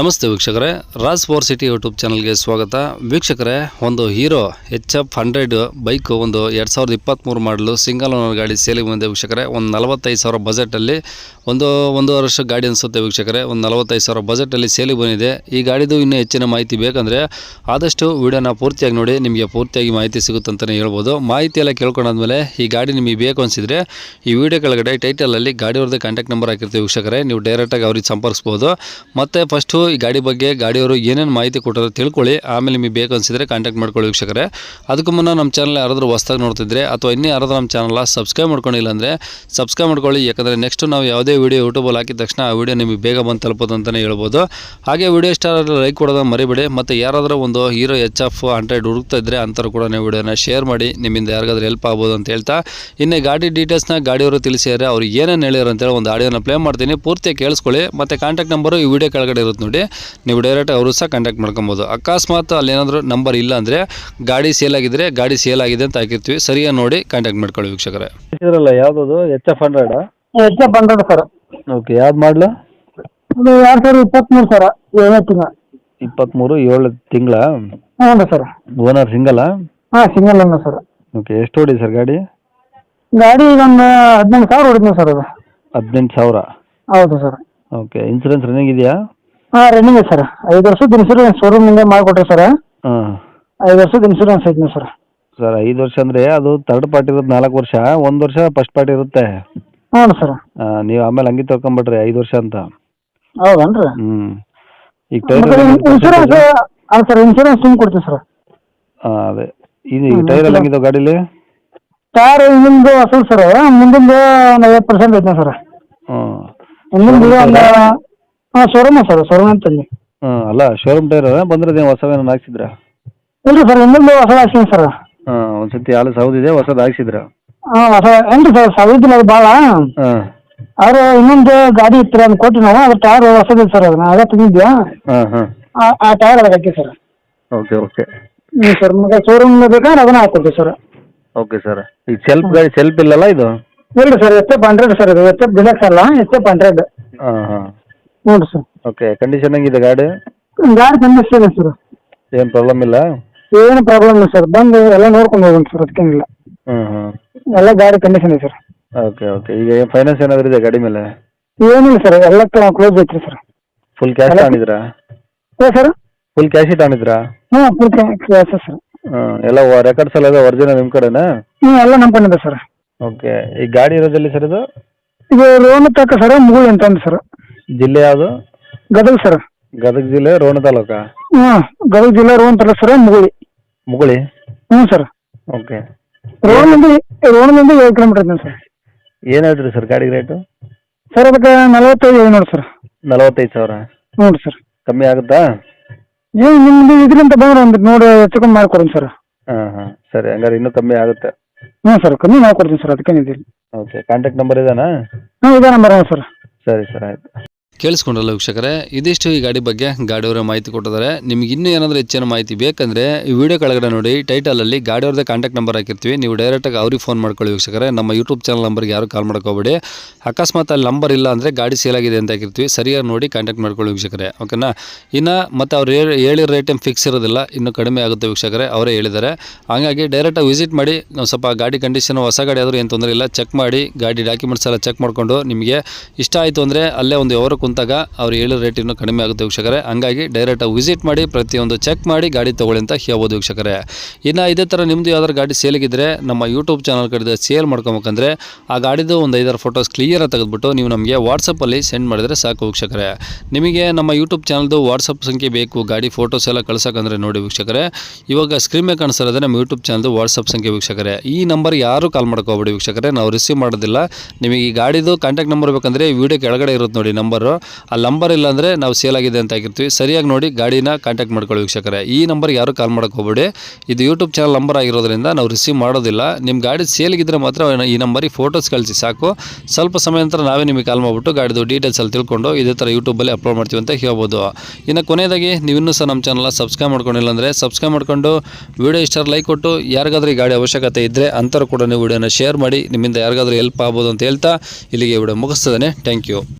ನಮಸ್ತೆ ವೀಕ್ಷಕರೇ. Raj four city YouTube ಚಾನಲ್ಗೆ ಸ್ವಾಗತ. ವೀಕ್ಷಕರೇ, ಒಂದು Hero H F hundred bike ಒಂದು ಎರಡು ಸಾವಿರದ ಇಪ್ಪತ್ತ್ಮೂರು ಮಾಡಲು ಸಿಂಗಲ್ ಓನರ್ ಗಾಡಿ ಸೇಲಿಗೆ ಬಂದಿದೆ ವೀಕ್ಷಕರೇ. ಒಂದು ನಲವತ್ತೈದು ಸಾವಿರ ಬಜೆಟಲ್ಲಿ ಒಂದು ಒಂದು ವರ್ಷ ಗಾಡಿ ಅನಿಸುತ್ತೆ ವೀಕ್ಷಕರೇ. ಒಂದು ನಲವತ್ತೈದು ಸಾವಿರ ಬಜೆಟಲ್ಲಿ ಸೇಲಿಗೆ ಬಂದಿದೆ. ಈ ಗಾಡಿದು ಇನ್ನೂ ಹೆಚ್ಚಿನ ಮಾಹಿತಿ ಬೇಕಂದರೆ ಆದಷ್ಟು ವಿಡಿಯೋನ ಪೂರ್ತಿಯಾಗಿ ನೋಡಿ, ನಿಮಗೆ ಪೂರ್ತಿಯಾಗಿ ಮಾಹಿತಿ ಸಿಗುತ್ತಂತಲೇ ಹೇಳ್ಬೋದು. ಮಾಹಿತಿ ಎಲ್ಲ ಕೇಳ್ಕೊಂಡಾದ್ಮೇಲೆ ಈ ಗಾಡಿ ನಿಮಗೆ ಬೇಕು ಅನಿಸಿದರೆ ಈ ವಿಡಿಯೋ ಕೆಳಗಡೆ ಟೈಟಲಲ್ಲಿ ಗಾಡಿಯವ್ರದ್ದು ಕಾಂಟ್ಯಾಕ್ಟ್ ನಂಬರ್ ಹಾಕಿರ್ತೀವಿ ವೀಕ್ಷಕರೇ. ನೀವು ಡೈರೆಕ್ಟಾಗಿ ಅವ್ರಿಗೆ ಸಂಪರ್ಕಿಸ್ಬೋದು. ಮತ್ತು ಫಸ್ಟು ಈ ಗಾಡಿ ಬಗ್ಗೆ ಗಾಡಿಯವರು ಏನೇನು ಮಾಹಿತಿ ಕೊಟ್ಟರು ತಿಳ್ಕೊಳ್ಳಿ. ಆಮೇಲೆ ನಿಮಗೆ ಬೇಕು ಅನಿಸಿದರೆ ಕಾಂಟ್ಯಾಕ್ಟ್ ಮಾಡ್ಕೊಳ್ಳಿ ವೀಕ್ಷಕರೇ. ಅದಕ್ಕೂ ಮುನ್ನ ನಮ್ಮ ಚಾನಲ್ ಯಾರಾದರೂ ಹೊಸ್ದಾಗಿ ನೋಡ್ತಿದ್ರೆ ಅಥವಾ ಇನ್ನೂ ಯಾರಾದರೂ ನಮ್ಮ ಚಾನಲ್ ಸಬ್ಸ್ಕ್ರೈಬ್ ಮಾಡ್ಕೊಂಡಿಲ್ಲ ಅಂದರೆ ಸಬ್ಸ್ಕ್ರೈಬ್ ಮಾಡ್ಕೊಳ್ಳಿ. ಯಾಕಂದರೆ ನೆಕ್ಸ್ಟ್ ನಾವು ಯಾವುದೇ ವೀಡಿಯೋ ಯೂಟ್ಯೂಬಲ್ಲಿ ಹಾಕಿದ ತಕ್ಷಣ ಆ ವಿಡಿಯೋ ನಿಮಗೆ ಬೇಗ ಬಂದು ತಲುಪೋದು ಅಂತಲೇ ಹೇಳ್ಬೋದು. ಹಾಗೆ ವಿಡಿಯೋ ಇಷ್ಟ ಲೈಕ್ ಕೊಡೋದನ್ನ ಮರಿಬೇಡಿ. ಮತ್ತು ಯಾರಾದರೂ ಒಂದು ಹೀರೋ ಎಚ್ ಎಫ್ ಹಂಡ್ರೆಡ್ ಹುಡುಕ್ತಾ ಇದ್ದರೆ ಅಂಥವ್ರು ಕೂಡ ನೀವು ವಿಡಿಯೋನ ಶೇರ್ ಮಾಡಿ. ನಿಮ್ಮಿಂದ ಯಾರಿಗಾದ್ರೂ ಹೆಲ್ಪ್ ಆಗ್ಬೋದು ಅಂತ ಹೇಳ್ತಾ. ಇನ್ನೇ ಗಾಡಿ ಡೀಟೇಲ್ಸ್ನ ಗಾಡಿಯವರು ತಿಳಿಸಿದರೆ ಅವ್ರು ಏನೇನು ಹೇಳಿರೋ ಅಂತೇಳಿ ಒಂದು ಆಡಿಯೋನ ಪ್ಲೇ ಮಾಡ್ತೀನಿ. ಪೂರ್ತಿ ಕೇಳಿಸ್ಕೊಳ್ಳಿ. ಮತ್ತು ಕಾಂಟ್ಯಾಕ್ಟ್ ನಂಬರು ಈ ವಿಡಿಯೋ ಕೆಳಗಡೆ ಇರುತ್ತೆ ನೋಡಿ. ನೀವು ಡೈರೆಕ್ಟ್ ಅವರು ಸಹ ಕಾಂಟ್ಯಾಕ್ಟ್ ಮಾಡ್ಕೊಬೋದು. ಅಕಸ್ಮಾತ್ ಅಲ್ಲಿ ಏನಾದರೂ ನಂಬರ್ ಇಲ್ಲ ಅಂದರೆ ಗಾಡಿ ಸೇಲ್ ಆಗಿದ್ರೆ ಗಾಡಿ ಸೇಲ್ ಆಗಿದೆ ಅಂತ ಹಾಕಿರ್ತೀವಿ. ಸರಿಯಾಗಿ ನೋಡಿ ಕಾಂಟ್ಯಾಕ್ಟ್ ಮಾಡ್ಕೊಳ್ಳಿ ವೀಕ್ಷಕರ. ಇದ್ರಲ್ಲ ಯಾವ್ದು H F hundred H F hundred sir. Okay ಯಾವ್ದು ಮಾಡಲು? ಇದು ಎರಡು ಇಪ್ಪತ್ತ್ಮೂರು ಸರ್ ಏಳನೇ ತಿಂಗಳ. ಇಪ್ಪತ್ತ್ಮೂರು ಏಳು ತಿಂಗಳ? ಹ್ಞೂ ಸರ್. ಓನರ್ ಸಿಂಗಲ್ ಹಾಂ ಸಿಂಗಲ್ ಅನ್ನ ಸರ್. ಓಕೆ ಎಷ್ಟು ಹೊಡಿ ಸರ್ ಗಾಡಿ? ಗಾಡಿ ಒಂದು ಹದಿನೆಂಟು ಸಾವಿರ ಹೊಡಿದ್ನ ಸರ್ ಅದು. ಹದಿನೆಂಟು ಸಾವಿರ? ಹೌದು ಸರ್. ಓಕೆ ಇನ್ಸೂರೆನ್ಸ್ ರನ್ನಿಂಗ್ ಇದೆಯಾ? ಹಾಂ ರನ್ನಿಂಗ್ ಸರ್ ಐದು ವರ್ಷದ ಇನ್ಸೂರೆನ್ಸ್ ಶೋರೂಮಿಂದ ಮಾಡಿಕೊಟ್ರಿ ಸರ್ ಹಾಂ. ಐದು ವರ್ಷದ ಇನ್ಸೂರೆನ್ಸ್ ಐತಿ ಸರ್ ಸರ್ ಐದು ವರ್ಷ ಅಂದ್ರೆ ಅದು ಥರ್ಡ್ ಪಾರ್ಟಿ ಇರುತ್ತೆ ನಾಲ್ಕು ವರ್ಷ ಒಂದು ವರ್ಷ ಫಸ್ಟ್ ಪಾರ್ಟಿ ಇರುತ್ತೆ. ಹ್ಞೂ ಸರ್ ನೀವು ಆಮೇಲೆ ಹಂಗೆ ತೊಳ್ಕೊಂಬಿಡ್ರಿ ಐದು ವರ್ಷ ಅಂತ. ಹೌದನ್ರಿ? ಹ್ಞೂ ಈಗ ಟೈರ್ ಇನ್ಸೂರೆನ್ಸ್ ಹಾಂ ಸರ್ ಇನ್ಸೂರೆನ್ಸ್ ತುಂಬ ಕೊಡ್ತೀವಿ ಸರ್ ಹಾಂ ಅದೇ. ಇದು ಈ ಟೈರ್ ಎಲ್ಲ ಹಂಗಿದಾವೆ ಗಾಡೀಲಿ? ಟೈರ್ ಹಿಂದಿಂದು ಅಸಲ್ ಸರ್ ಮುಂದಿಂದು ಒಂದು ಐವತ್ತು ಪರ್ಸೆಂಟ್ ಐತೆ ಸರ್ ಹ್ಞೂ ಹಿಂದಿಂದು ಒಂದು ಹಾಂ ಶೋರೂಮ್ ಸರ್ ಶೋರೂಮ್ ಅಂತಲ್ಲಿ ಹ್ಞೂ ಅಲ್ಲ ಶೋರೂಮ್ ಟೈರ್ ಬಂದ್ರೆ ನೀವು ಹೊಸವೇನ ಹಾಕ್ಸಿದ್ರಾ? ಇಲ್ರಿ ಸರ್ ಇನ್ನೊಂದು ಹೊಸ ಹಾಕ್ಸಿನಿ ಸರ್ ಹಾಂ ಒಂದ್ಸತಿ ಹಾಲು ಸೌದಿದೆ ಹೊಸದು ಹಾಕ್ಸಿದ್ರಾ? ಹಾಂ ಹೊಸ ಏನ್ರಿ ಸರ್ ಸಾವಿದ್ದಿಲ್ಲ ಅದು ಭಾಳ ಹಾಂ. ಆದ್ರೆ ಇನ್ನೊಂದು ಗಾಡಿ ಇತ್ತು ಅದನ್ನ ಕೊಟ್ಟು ನಾವು ಅದ್ರ ಟೈರ್ ಹೊಸದಿದೆ ಸರ್ ಅದನ್ನ ಅದೇ ತೆಗಿದ್ಯಾ ಹಾಂ ಹಾಂ. ಆ- ಆ ಟೈರ್ ಅದಕ್ಕೆ ಹಾಕಿ ಸರ್ ಓಕೆ ಓಕೆ. ಹ್ಞೂ ಸರ್ ಮತ್ತೆ ಶೋರೂಮ್ ಬೇಕಾದ್ರೆ ಅದನ್ನ ಹಾಕೊಡ್ತೀವಿ ಸರ್ ಓಕೆ ಸರ್ ಈಗ ಸೆಲ್ಫ್ ಗಾಡಿ ಸೆಲ್ಫ್ ಇಲ್ಲಲ್ಲ ಇದು? ಇಲ್ರಿ ಸರ್ ಎಷ್ಟೇ ಹಂಡ್ರೆಡ್ ಸರ್ ಇದು ಎಷ್ಟೇ ಎಸ್ ಎಫ್ ಹಂಡ್ರೆಡ್ ಹಾಂ ಹಾಂ. ಹ್ಞೂ ರೀ ಸರ್. ಓಕೆ ಕಂಡೀಷನ್ ಹೆಂಗಿದೆ ಗಾಡಿ? ಗಾಡಿ ಕಂಡೀಷನ್ ಇದೆ ಸರ್. ಏನು ಪ್ರಾಬ್ಲಮ್ ಇಲ್ಲ? ಏನು ಪ್ರಾಬ್ಲಮ್ ಇಲ್ಲ ಸರ್. ಬಂದು ಎಲ್ಲ ನೋಡ್ಕೊಂಡು ಹೋಗೋಣ ಸರ್ ಅದಕ್ಕೇನಿಲ್ಲ. ಹ್ಮ್ ಹ್ಮ್. ಎಲ್ಲ ಗಾಡಿ ಕಂಡೀಷನ್ ಇದೆ ಸರ್. ಓಕೆ ಓಕೆ ಈಗ ಏನು ಫೈನಾನ್ಸ್ ಏನಾದ್ರು ಇದೆ ಗಾಡಿ ಮೇಲೆ? ಏನಿಲ್ಲ ಸರ್ ಎಲ್ಲ ಕ್ಲೋಸ್ ಐತ್ರಿ ಸರ್. ಫುಲ್ ಕ್ಯಾಶ್ ತಗೊಂಡಿದ್ರಾ ಏ ಸರ್. ಫುಲ್ ಕ್ಯಾಶ್ ತಗೊಂಡಿದ್ರಾ ಹ್ಞೂ ಫುಲ್ ಕ್ಯಾಶ್ ಸರ್ ಹ್ಮ್ ಎಲ್ಲ ರೆಕಾರ್ಡ್ಸ್ ಎಲ್ಲ ಇದೆ ಒರಿಜಿನಲ್ ನಿಮ್ಮ ಕಡೆನಾ? ಹ್ಞೂ ಎಲ್ಲ ನಮ್ಮ ಕಡೆ ಇದೆ ಸರ್. ಓಕೆ ಈ ಗಾಡಿ ಇರೋದಲ್ಲಿ ಸರ್ ಇದು? ಇದು ಲೋನ್ ತಕ್ಕ ಸರ್ ಮುಗುಳಿ ಅಂತ ಅಂದ್ ಸರ್. ಜಿಲ್ಲೆ ಯಾವುದು? ಗದಗ ಸರ್. ಗದಗ ಜಿಲ್ಲೆ ರೋಣ ತಾಲೂಕಾ? ಹಾ ಗದಗ ಜಿಲ್ಲೆ ರೋಣ ತಾಲೂಕ ಸರ್ ಮುಗುಳಿ. ಮುಗುಳಿ? ಹ್ಞೂ ಸರ್. ಓಕೆ. ರೋಣದಿಂದ ರೋಣದಿಂದ ಏಳು ಕಿಲೋಮೀಟರ್ ಇದೆ ಸರ್. ಏನು ಹೇಳ್ತೀರಿ ಸರ್ ಗಾಡಿ ರೇಟು? ಸರ್ ಅದಕ್ಕೆ ನಲವತ್ತೈದು ನೋಡಿ ಸರ್. ನಲವತ್ತೈದು ಸಾವಿರ. ನೋಡಿ ಸರ್. ಕಮ್ಮಿ ಆಗುತ್ತಾ? ಏನು ನಿಮ್ದು ಇದರಿಂದ ಬಂದ್ರೆ ಒಂದು ನೋಡಿ ಹೆಚ್ಚು ಕಮ್ಮಿ ಮಾಡ್ಕೊಡ್ತೀನಿ ಸರ್. ಹಾಂ ಹಾಂ. ಸರಿ ಹಂಗಾರೆ ಇನ್ನೂ ಕಮ್ಮಿ ಆಗುತ್ತೆ. ಹ್ಞೂ ಸರ್ ಕಮ್ಮಿ ಮಾಡ್ಕೊಡ್ತೀನಿ ಸರ್ ಅದಕ್ಕೆ ಇದಿಲ್ಲ. ಓಕೆ ಕಾಂಟ್ಯಾಕ್ಟ್ ನಂಬರ್ ಇದೇನಾ? ಹ್ಞೂ ಇದೇ ನಂಬರ್ ಸರ್. ಸರಿ ಸರ್ ಆಯ್ತು. ಕೇಳಿಸ್ಕೊಂಡ್ರಲ್ಲ ವೀಕ್ಷಕರೇ, ಇದಿಷ್ಟು ಈ ಗಾಡಿ ಬಗ್ಗೆ ಗಾಡಿಯವರ ಮಾಹಿತಿ ಕೊಟ್ಟಿದ್ದಾರೆ. ನಿಮ್ಗೆ ಇನ್ನೂ ಏನಾದರೂ ಹೆಚ್ಚಿನ ಮಾಹಿತಿ ಬೇಕಂದರೆ ಈ ವಿಡಿಯೋ ಕೆಳಗಡೆ ನೋಡಿ, ಟೈಟಲಲ್ಲಿ ಗಾಡಿಯವ್ರದ್ದೇ ಕಾಂಟ್ಯಾಕ್ಟ್ ನಂಬರ್ ಹಾಕಿರ್ತೀವಿ. ನೀವು ಡೈರೆಕ್ಟಾಗಿ ಅವ್ರಿಗೆ ಫೋನ್ ಮಾಡ್ಕೊಳ್ಳಿ ವೀಕ್ಷಕರೇ. ನಮ್ಮ ಯೂಟ್ಯೂಬ್ ಚಾನಲ್ ನಂಬರ್ಗೆ ಯಾರು ಕಾಲ್ ಮಾಡ್ಕೋಬೇಡಿ. ಅಕಸ್ಮಾತ್ ಅಲ್ಲಿ ನಂಬರ್ ಇಲ್ಲ ಅಂದರೆ ಗಾಡಿ ಸೇಲ್ ಆಗಿದೆ ಅಂತ ಹಾಕಿರ್ತೀವಿ. ಸರಿಯಾಗಿ ನೋಡಿ ಕಾಂಟ್ಯಾಕ್ಟ್ ಮಾಡ್ಕೊಳ್ಳಿ ವೀಕ್ಷಕರೇ. ಓಕೆನಾ ಇನ್ನು ಮತ್ತು ಅವ್ರು ಹೇಳಿ, ಹೇಳಿರೋ ರೇಟ್ ಏನು ಫಿಕ್ಸ್ ಇರೋದಿಲ್ಲ. ಇನ್ನೂ ಕಡಿಮೆ ಆಗುತ್ತೆ ವೀಕ್ಷಕರೇ. ಅವರೇ ಹೇಳಿದ್ದಾರೆ. ಹಾಗಾಗಿ ಡೈರೆಕ್ಟಾಗಿ ವಿಸಿಟ್ ಮಾಡಿ ಸ್ವಲ್ಪ ಗಾಡಿ ಕಂಡೀಷನ್ ಹೊಸ ಗಾಡಿ ಆದರೂ ಏನು ತೊಂದರೆ ಇಲ್ಲ ಚೆಕ್ ಮಾಡಿ, ಗಾಡಿ ಡಾಕ್ಯುಮೆಂಟ್ಸ್ ಎಲ್ಲ ಚೆಕ್ ಮಾಡಿಕೊಂಡು ನಿಮಗೆ ಇಷ್ಟ ಆಯಿತು ಅಂದರೆ ಅಲ್ಲೇ ಒಂದು ವ್ಯವಹಾರ ಕುಂತಾಗ ಅವ್ರು ಹೇಳೋ ರೇಟ್ ಇನ್ನೂ ಕಡಿಮೆ ಆಗುತ್ತೆ ವೀಕ್ಷಕರೇ. ಹಂಗಾಗಿ ಡೈರೆಕ್ಟಾಗಿ ವಿಸಿಟ್ ಮಾಡಿ, ಪ್ರತಿಯೊಂದು ಚೆಕ್ ಮಾಡಿ ಗಾಡಿ ತೊಗೊಳ್ಳಿ ಅಂತ ಹೇಳ್ಬೋದು ವೀಕ್ಷಕರೇ. ಇನ್ನು ಇದೇ ಥರ ನಿಮ್ಮದು ಯಾವ್ದಾದ್ರು ಗಾಡಿ ಸೇಲಿಗಿದ್ರೆ ನಮ್ಮ ಯೂಟ್ಯೂಬ್ ಚಾನಲ್ ಕಡೆ ಸೇಲ್ ಮಾಡ್ಕೊಬೇಕಂದ್ರೆ ಆ ಗಾಡಿದು ಒಂದು ಐದಾರು ಫೋಟೋಸ್ ಕ್ಲಿಯರಾಗಿ ತೆಗೆದುಬಿಟ್ಟು ನೀವು ನಮಗೆ ವಾಟ್ಸಪ್ಪಲ್ಲಿ ಸೆಂಡ್ ಮಾಡಿದರೆ ಸಾಕು ವೀಕ್ಷಕರೇ. ನಿಮಗೆ ನಮ್ಮ ಯೂಟ್ಯೂಬ್ ಚಾನಲ್ದು ವಾಟ್ಸಪ್ ಸಂಖ್ಯೆ ಬೇಕು, ಗಾಡಿ ಫೋಟೋಸ್ ಎಲ್ಲ ಕಳ್ಸೋಕಂದ್ರೆ ನೋಡಿ ವೀಕ್ಷಕರೇ. ಇವಾಗ ಸ್ಕ್ರೀನ್ ಮೇಲೆ ಕಾಣಿಸ್ತಾರೆ ನಮ್ಮ ಯೂಟ್ಯೂಬ್ ಚಾನಲ್ದು ವಾಟ್ಸಪ್ ಸಂಖ್ಯೆ ವೀಕ್ಷಕರೇ. ಈ ನಂಬರ್ ಯಾರು ಕಾಲ್ ಮಾಡ್ಕೋಬೇಡಿ ವೀಕ್ಷಕರೇ, ನಾವು ರಿಸೀವ್ ಮಾಡೋದಿಲ್ಲ. ನಿಮಗೆ ಈ ಗಾಡಿದು ಕಾಂಟ್ಯಾಕ್ಟ್ ನಂಬರ್ ಬೇಕಂದರೆ ವಿಡಿಯೋ ಕೆಳಗಡೆ ಇರುತ್ತೆ ನೋಡಿ ನಂಬರು ಆ ನಂಬರ್ ಇಲ್ಲಾಂದರೆ ನಾವು ಸೇಲ್ ಆಗಿದೆ ಅಂತ ಹಾಕಿರ್ತೀವಿ. ಸರಿಯಾಗಿ ನೋಡಿ ಗಾಡಿನ ಕಾಂಟ್ಯಾಕ್ಟ್ ಮಾಡ್ಕೊಳ್ಳಿ ವೀಕ್ಷಕರೇ. ಈ ನಂಬರ್ ಯಾರು ಕಾಲ್ ಮಾಡೋಕೆ ಹೋಗ್ಬೇಡಿ. ಇದು ಯೂಟ್ಯೂಬ್ ಚಾನಲ್ ನಂಬರ್ ಆಗಿರೋದ್ರಿಂದ ನಾವು ರಿಸೀವ್ ಮಾಡೋದಿಲ್ಲ. ನಿಮ್ಮ ಗಾಡಿ ಸೇಲ್ಗಿದ್ರೆ ಮಾತ್ರ ಈ ನಂಬರಿಗೆ ಫೋಟೋಸ್ ಕಳಿಸಿ, ಸಾಕು. ಸ್ವಲ್ಪ ಸಮಯ ನಂತರ ನಾವೇ ನಿಮಗೆ ಕಾಲ್ ಮಾಡಿಬಿಟ್ಟು ಗಾಡಿದು ಡೀಟೇಲ್ಸ್ ಅಲ್ಲಿ ತಿಳ್ಕೊಂಡು ಇದೇ ಥರ ಯೂಟ್ಯೂಬಲ್ಲಿ ಅಪ್ಲೋಡ್ ಮಾಡ್ತೀವಿ ಅಂತ ಹೇಳ್ಬೋದು. ಇನ್ನು ಕೊನೆಯದಾಗಿ, ನೀವು ಇನ್ನೂ ಸಹ ನಮ್ಮ ಚಾನಲ್ ಸಬ್ಸ್ಕ್ರೈಬ್ ಮಾಡ್ಕೊಂಡಿಲ್ಲ ಅಂದರೆ ಸಬ್ಸ್ಕ್ರೈಬ್ ಮಾಡ್ಕೊಂಡು ವಿಡಿಯೋ ಇಷ್ಟ ಲೈಕ್ ಕೊಟ್ಟು, ಯಾರಿಗಾದ್ರೂ ಗಾಡಿ ಅವಶ್ಯಕತೆ ಇದ್ದರೆ ಅಂತರೂ ಕೂಡ ನೀವು ವಿಡಿಯೋನ ಶೇರ್ ಮಾಡಿ, ನಿಮ್ಮಿಂದ ಯಾರಿಗಾದ್ರೂ ಹೆಲ್ಪ್ ಆಗ್ಬೋದು ಅಂತ ಹೇಳ್ತಾ ಇಲ್ಲಿಗೆ ವಿಡಿಯೋ ಮುಗಿಸ್ತದೆ ಥ್ಯಾಂಕ್ ಯು